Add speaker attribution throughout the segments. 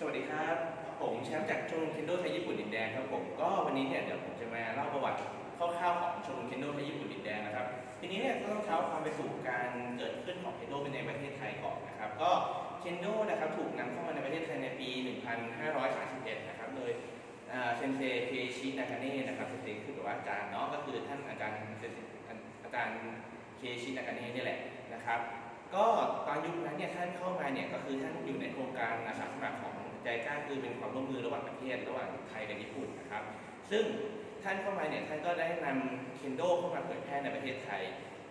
Speaker 1: สวัสดีครับ ผมแชมป์จากชมรมเคนโดไทยญี่ปุ่นดินแดงครับผมก็วันนี้เนี่ยเดี๋ยวผมจะมาเล่าประวัติคร่าวๆของชมรมเคนโดไทยญี่ปุ่นดินแดงนะครับทีนี้เนี่ยก็ต้องเท้าความไปสู่การเกิดขึ้นของเคนโดในประเทศไทยก่อนนะครับก็เคนโดนะครับถูกนำเข้ามาในประเทศไทยในปี 1531 นะครับโดยเซนเซเคชินากาเน่นะครับเซนเซคือแบบว่าอาจารย์เนาะก็คือท่านอาจารย์อาจารย์เคชินากาเน่นี่แหละนะครับก็ตอนยุคนั้นเนี่ยท่านเข้ามาเนี่ยก็คือท่านอยู่ในโครงการอาสาสมัครของ ใจกล้าคือเป็นความร่วมมือระหว่างประเทศระหว่างไทยกับญี่ปุ่นนะครับ ซึ่งท่านเข้ามาเนี่ยท่านก็ได้นำเคนโดเข้ามาเผยแพร่ในประเทศไทย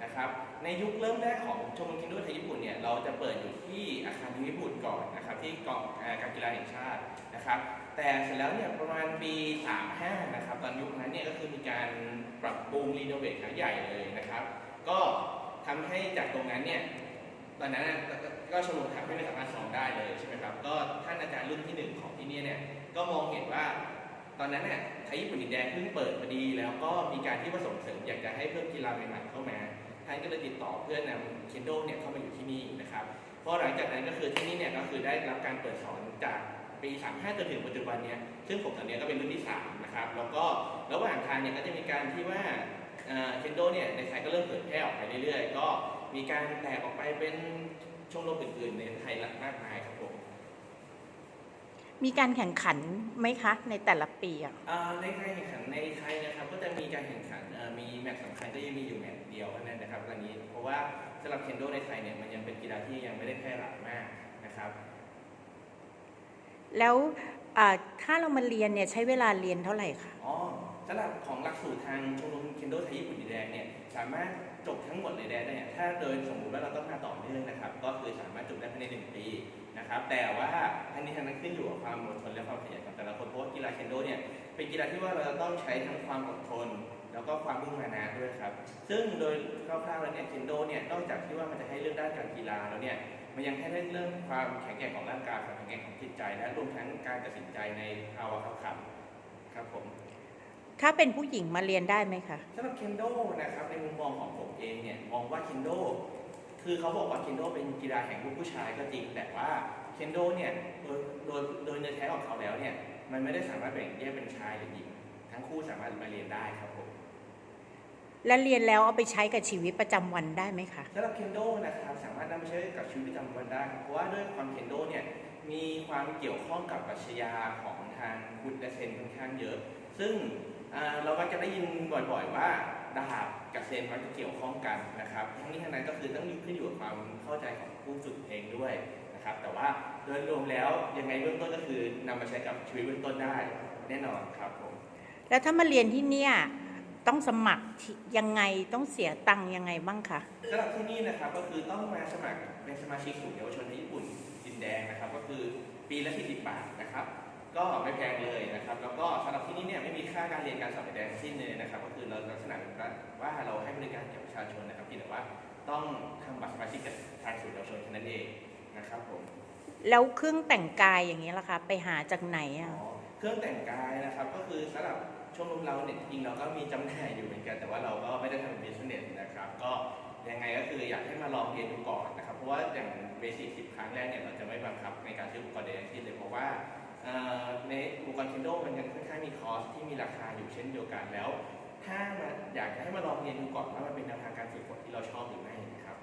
Speaker 1: นะครับในยุคเริ่มแรกของชมรมเคนโดไทยญี่ปุ่นเนี่ยเราจะเปิดอยู่ที่อาคารนิมิบุตรก่อนนะครับที่กองการกีฬาแห่งชาตินะครับแต่เสร็จแล้วเนี่ยประมาณปี 35 นะครับตอนยุคนั้นเนี่ยก็คือมีการปรับปรุงรีโนเวทครั้งใหญ่เลยนะครับ ก็ทำให้จากตรงนั้นเนี่ยตอนนั้น ก็ชมรมทำให้ไม่สามารถสอนได้เลยใช่ไหมครับ ก็ท่านอาจารย์รุ่นที่หนึ่งของที่นี่เนี่ยก็มองเห็นว่าตอนนั้นเนี่ยไทยญี่ปุ่นดินแดงเพิ่งเปิดพอดี แล้วก็มีการที่ผสมเสริมอยากจะให้เพิ่มกีฬาใหม่ๆเข้ามาท่านก็เลยติดต่อเพื่อนำเคนโดเนี่ยเข้ามาอยู่ที่นี่นะครับเพราะหลังจากนั้นก็คือที่นี่เนี่ยก็คือได้รับการเปิดสอนจากปี35จนถึงปัจจุบันเนี่ยซึ่งผมตอนนี้ก็เป็นรุ่นที่3นะครับแล้วก็ระหว่างทางเนี่ยก็จะมีการที่ว่าเคนโดเนี่ยในไทยก็เริ่มเผยแพร่ออกไปเรื่อยๆ ก็มีการแตกออกไปเป็น ชมรมอื่นๆในไทยมากมายครับผม
Speaker 2: มีการแข่งขันไหมคะในแต่ละปีอะ
Speaker 1: อ่าในการแข่งขันในไทยนะครับ ก็จะมีการแข่งขันเอ่อมีแมตช์สำคัญก็ยังมีอยู่แมตช์เดียวเท่านั้นนะครับตอนนี้เพราะว่าสำหรับเคนโดในไทยเนี่ยมันยังเป็นกีฬาที่ยังไม่ได้แพร่หลายมากนะครับ
Speaker 2: แล้วอ่าถ้าเรามาเรียนเนี่ยใช้เวลาเรียนเท่าไหร่คะ
Speaker 1: อ๋อ สำหรับของหลักสูตรทางชมรมเคนโดไทยญี่ปุ่นดินแดงเนี่ยสามารถจบทั้งหมดเลยได้เนี่ยถ้าโดยสมมติว่าเราต้องมาต่อเนื่องนะครับ ก็คือสามารถจบได้ภายในหนึ่งปีนะครับ แต่ว่าทั้งนี้ทั้งนั้นขึ้นอยู่กับความอดทนและความขยันของแต่ละคนเพราะว่ากีฬาเคนโดเนี่ยเป็นกีฬาที่ว่าเราจะต้องใช้ทั้งความอดทน แล้วก็ความมุ่งมานะด้วยครับ ซึ่งโดยคร่าวๆแล้วเนี่ยเคนโดเนี่ยนอกจากที่ว่ามันจะให้เรื่องด้านการกีฬาแล้วเนี่ยมันยังให้เรื่องความแข็งแกร่งของร่างกายความแข็งแกร่งของจิตใจ และรวมทั้งการตัดสินใจในภาวะขับขันครับผม
Speaker 2: ถ้าเป็นผู้หญิงมาเรียนได้ไหมคะ
Speaker 1: สำหรับเคนโดนะครับในมุมมองของผมเองเนี่ยมองว่าเคนโดคือเขาบอกว่าเคนโดเป็นกีฬาแห่งลูกผู้ชายก็จริง แต่ว่าเคนโดเนี่ยโดยโดยโดยเนื้อแท้ของเขาแล้วเนี่ยมันไม่ได้สามารถแบ่งแยกเป็นชายหรือหญิง ทั้งคู่สามารถมาเรียนได้ครับผม
Speaker 2: และเรียนแล้วเอาไปใช้กับชีวิตประจำวันได้ไหมคะ
Speaker 1: สำหรับเคนโดนะครับสามารถนำไปใช้กับชีวิตประจำวันได้ครับเพราะว่าด้วยความเคนโดเนี่ยมีความเกี่ยวข้องกับปรัชญาของทางพุทธและเซนค่อนข้างเยอะ ซึ่งอ่า เราก็จะได้ยินบ่อยๆว่าดาบกับเซนมันจะเกี่ยวข้องกันนะครับทั้งนี้ทั้งนั้นก็คือต้องอยู่ขึ้นอยู่กับความเข้าใจของผู้ฝึกเองด้วยนะครับ แต่ว่าโดยรวมแล้วยังไงเบื้องต้นก็คือนำมาใช้กับชีวิตเบื้องต้นได้แน่นอนครับผม
Speaker 2: แล้วถ้ามาเรียนที่เนี่ยต้องสมัครที่ยังไงต้องเสียตังค์ยังไงบ้างคะ
Speaker 1: สำหรับที่นี่นะครับก็คือต้องมาสมัครเป็นสมาชิกศูนย์เยาวชนในญี่ปุ่นดินแดงนะครับ ก็คือปีละ40บาทนะครับ ก็ไม่แพงเลยนะครับ แล้วก็สำหรับที่นี่เนี่ยไม่มีค่าการเรียนการสอบใดๆทั้งสิ้นเลยนะครับ ก็คือเราลักษณะว่าเราให้บริการแก่ประชาชนนะครับเพียงแต่ว่าต้องทำบัตรสมาชิกกับทางศูนย์เยาวชนแค่นั้นเองนะครับผม
Speaker 2: แล้วเครื่องแต่งกายอย่างนี้ล่ะคะ ไปหาจากไหน
Speaker 1: อ๋
Speaker 2: อะ
Speaker 1: อเครื่องแต่งกายนะครับก็คือสำหรับชมรมเราเนี่ยจริงๆเราก็มีจำหน่ายอยู่เหมือนกัน แต่ว่าเราก็ไม่ได้ทำเป็นบิสเนสนะครับ ก็ยังไงก็คืออยากให้มาลองเรียนดูก่อนนะครับ เพราะว่าอย่างเบสิกสิบครั้งแรกเนี่ยเราจะไม่บังคับในการซื้ออุปกรณ์ใดทั้งสิ้นเลยเพราะว่าเอ่อ ในอุปกรณ์ Kindle มันยังค่อนข้างมีคอสที่มีราคาอยู่เช่นเดียวกันแล้ว ถ้ามาอยากจะให้มาลองเรียนดูก่อนว่ามันเป็นแนวทางการฝึกฝนที่เราชอบหรือไม่นะครับ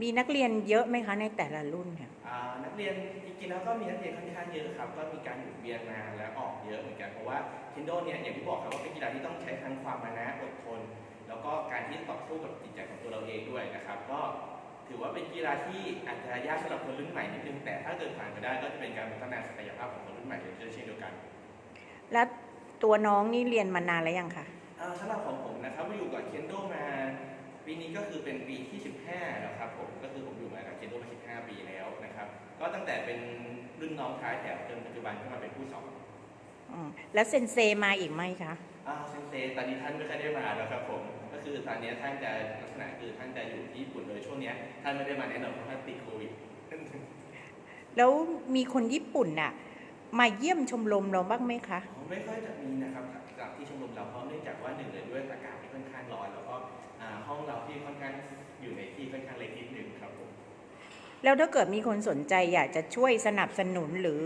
Speaker 2: มีนักเรียนเยอะไหมคะในแต่ละรุ่นเนี่ย
Speaker 1: อ่านักเรียนจริงๆแล้วก็มีนักเรียนค่อนข้างเยอะครับ ก็มีการหมุนเวียนมาและออกเยอะเหมือนกันเพราะว่า Kindle เนี่ยอย่างที่บอกครับว่าเป็นกีฬาที่ต้องใช้ทั้งความมานะอดทน แล้วก็การที่ต่อสู้กับจิตใจของตัวเราเองด้วยนะครับ ก็ ถือว่าเป็นกีฬาที่อาจจะยากสำหรับคนรุ่นใหม่นิดนึงแต่ถ้าเกิดผ่านไปได้ก็จะเป็นการพัฒนาศักยภาพของคนรุ่นใหม่เช่นเดียวกัน
Speaker 2: แล้วตัวน้องนี่เรียนมานานแล้วยังคะ
Speaker 1: อ่าสำหรับของผมนะครับมาอยู่กับ Kendo มาปีนี้ก็คือเป็นปีที่ 15 แล้วครับผมก็คือผมอยู่มากับ Kendo มา 15 ปีแล้วนะครับ ก็ตั้งแต่เป็นรุ่นน้องท้ายแถวจนปัจจุบันก็มาเป็นผู้สอน
Speaker 2: อืมแล้วเซนเซมาอีกไหมคะ
Speaker 1: อ่าเซนเซตอนนี้ท่านไม่ค่อยได้มาแล้วครับผม ก็คือตอนนี้ท่านจะลักษณะคือท่านจะอยู่ที่ญี่ปุ่นโดยช่วงเนี้ยท่านไม่ได้มาแน่นอนเพราะท่านติดโควิด
Speaker 2: แล้วมีคนญี่ปุ่นน่ะมาเยี่ยมชมรมเราบ้างไหมคะ
Speaker 1: อ๋อไม่ค่อยจะมีนะครับจากที่ชมรมเราเพราะเนื่องจากว่าหนึ่งเลยด้วยอากาศที่ค่อนข้างร้อนแล้วก็อ่าห้องเราที่ค่อนข้างอยู่ในที่ค่อนข้างเล็กนิดนึงครับผม
Speaker 2: แล้วถ้าเกิดมีคนสนใจอยากจะช่วยสนับสนุนหรือ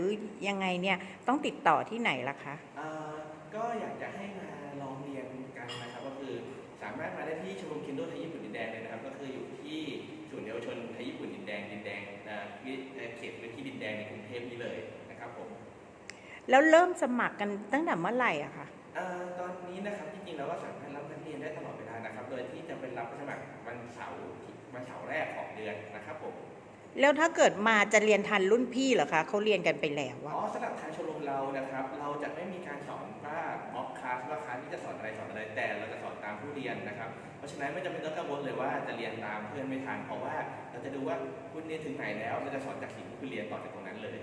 Speaker 2: ยังไงเนี่ยต้องติดต่อที่ไหนล่ะคะ
Speaker 1: เอ่อก็อยากจะใงในกรุงเทพนี้เลยนะครับผม
Speaker 2: แล้วเริ่มสมัครกันตั้งแต่เมื่อไหร่อะคะ
Speaker 1: เอ่อตอนนี้นะครับจริงๆเราก็สามารถรับนักเรียนได้ตลอดเวลานะครับ โดยที่จะเป็นรับสมัครวันเสาร์ที่วันเสาร์แรกของเดือนนะครับผม
Speaker 2: แล้วถ้าเกิดมาจะเรียนทันรุ่นพี่เหรอคะเขาเรียนกันไปแล้ว
Speaker 1: อ๋
Speaker 2: อะ
Speaker 1: อสำหรับทางชมรมเรานะครับ เราจะไม่มีการสอนว่าม็อกคลาสว่าคลาสที่จะสอนอะไรสอนอะไรแต่เราจะสอนตามผู้เรียนนะครับเพ ราะฉะนั้นไม่จำเป็นต้องกังวลเลยว่าจะเรียนตามเพื่อนไม่ทันเพราะว่าเราจะดูว่าคุณเรียนถึงไหนแล้วเราจะสอนจากสิ่งที่คุณเรียนต่อจากตรงนั้นเลย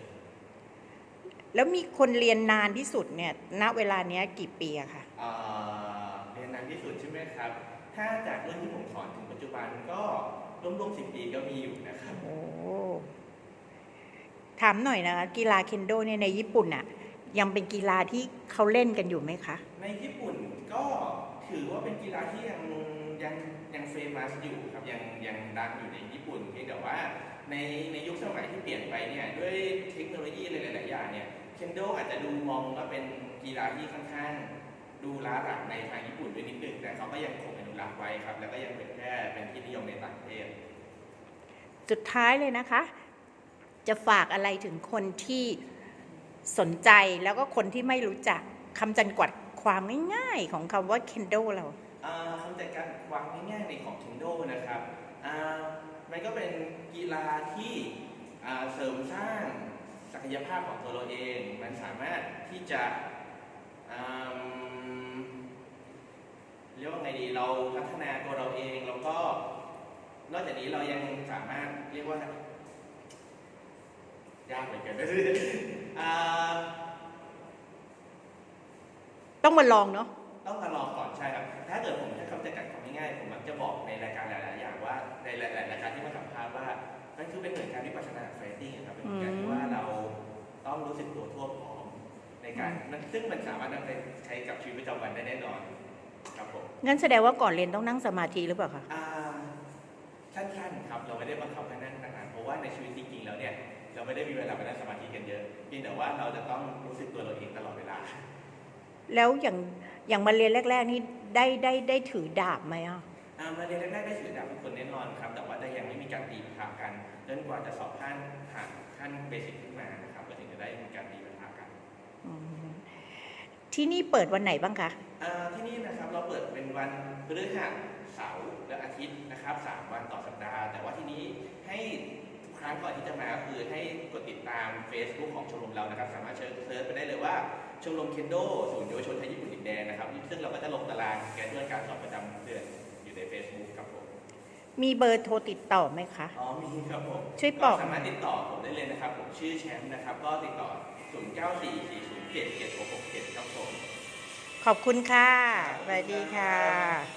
Speaker 2: แล้วมีคนเรียนนานที่สุดเนี่ยณเวลาเนี้ยกี่ปีอะคะ
Speaker 1: เอ่อเรียนนานที่สุดใช่ไหมครับ ถ้าจากเรื่องที่ผมสอนถึงปัจจุบันก็ร่วมๆสิบปีก็มีอยู่นะครับ
Speaker 2: โอ้ถามหน่อยนะคะกีฬาเคนโดเนี่ยในญี่ปุ่นอะยังเป็นกีฬาที่เขาเล่นกันอยู่ไหมคะ
Speaker 1: ในญี่ปุ่นก็ถือว่าเป็นกีฬาที่ยัง ยังยังเฟมัสอยู่ครับยังยังดังอยู่ในญี่ปุ่นเพียงแต่ว่าในในยุคสมัยที่เปลี่ยนไปเนี่ยด้วยเทคโนโลยีหลายๆอย่างเนี่ยเคนโดอาจจะดูมองว่าเป็นกีฬาที่ค่อนข้างดูล้าหลังในทางญี่ปุ่นด้วยนิดนึงแต่เขาก็ยังคงอนุรักษ์ไว้ครับ แล้วก็ยังเป็นแค่เป็นที่นิยมในต่างประเทศ
Speaker 2: สุดท้ายเลยนะคะ จะฝากอะไรถึงคนที่สนใจแล้วก็คนที่ไม่รู้จักคำจำกัดความง่ายๆ ของคำว่าเคนโดเรา
Speaker 1: คำจัดการความง่ายๆในของ Kendo นะครับอ่ามันก็เป็นกีฬาที่อ่าเสริมสร้างศักยภาพของตัวเราเอง มันสามารถที่จะอ่าเรียกว่าไงดีเราพัฒนาตัวเราเองแล้วก็นอกจากนี้เรายังสามารถเรียกว่ายากเหมือนกันอ่า
Speaker 2: ต้องมาลองเนาะ
Speaker 1: ต้องมาลองก่อนใช่ครับถ้า เกิดผมใช้คำจำกัดความง่ายๆผมมักจะบอกในรายการหลายๆอย่างว่าในหลายๆรายการที่มาสัมภาษณ์ว่ามันคือเป็นเหมือนการวิปัสสนาเฟรดดิ้งครับเป็นการที่ว่าเราต้องรู้สึกตัวทั่วพร้อมในการมันซึ่งมันสามารถนำไปใช้กับชีวิตประจำวันได้แน่นอนครับผม
Speaker 2: งั้นแสดงว่าก่อนเรียนต้องนั่งสมาธิหรือเปล่าคะ
Speaker 1: อ่าสั้นๆครับเราไม่ได้บังคับให้นั่งนานๆเพราะว่าในชีวิตจริงๆแล้วเนี่ยเราไม่ได้มีเวลาไปนั่งสมาธิกันเยอะเพียงแต่ว่าเราจะต้องรู้สึกตัวเราเองตลอดเวลา
Speaker 2: แล้วอย่าง อย่างมาเรียนแรก ๆ นี่ได้ได้ได้ถือดาบไหมอะ
Speaker 1: อ่ามาเรียนแรกๆได้ถือดาบทุกคนแน่นอนครับ แต่ว่าจะยังไม่มีการตีปะทะกันจนกว่าจะสอบขั้นผ่านขั้นเบสิกขึ้นมานะครับก็ถึงจะได้มีการตีปะทะกัน
Speaker 2: อืมที่นี่เปิดวันไหนบ้างคะ
Speaker 1: อ่าที่นี่นะครับเราเปิดเป็นวันพฤหัสเสาร์และอาทิตย์นะครับสามวันต่อสัปดาห์ แต่ว่าที่นี้ให้ทุกครั้งก่อนที่จะมาก็คือให้กดติดตาม Facebook ของชมรมเรานะครับ สามารถเชิญเซิร์ชไปได้เลยว่า ชมรมเคนโดศูนย์เยาวชนไทยญี่ปุ่นดินแดงนะครับซึ่งเราก็จะลงตารางแกนด้วยการสอบประจำเดือนอยู่ใน Facebook ครับผม
Speaker 2: มีเบอร์โทรติดต่อไหมคะ
Speaker 1: อ๋อมีครับผม
Speaker 2: ช่วยบอก
Speaker 1: สามารถติดต่อผมได้เลยนะครับ ผมชื่อแชมป์นะครับ ก็ติดต่อ 0 9 4 4 0 7 7 6 6 7 ครับผม
Speaker 2: ขอบคุณค่ะสวัสดีค่ะ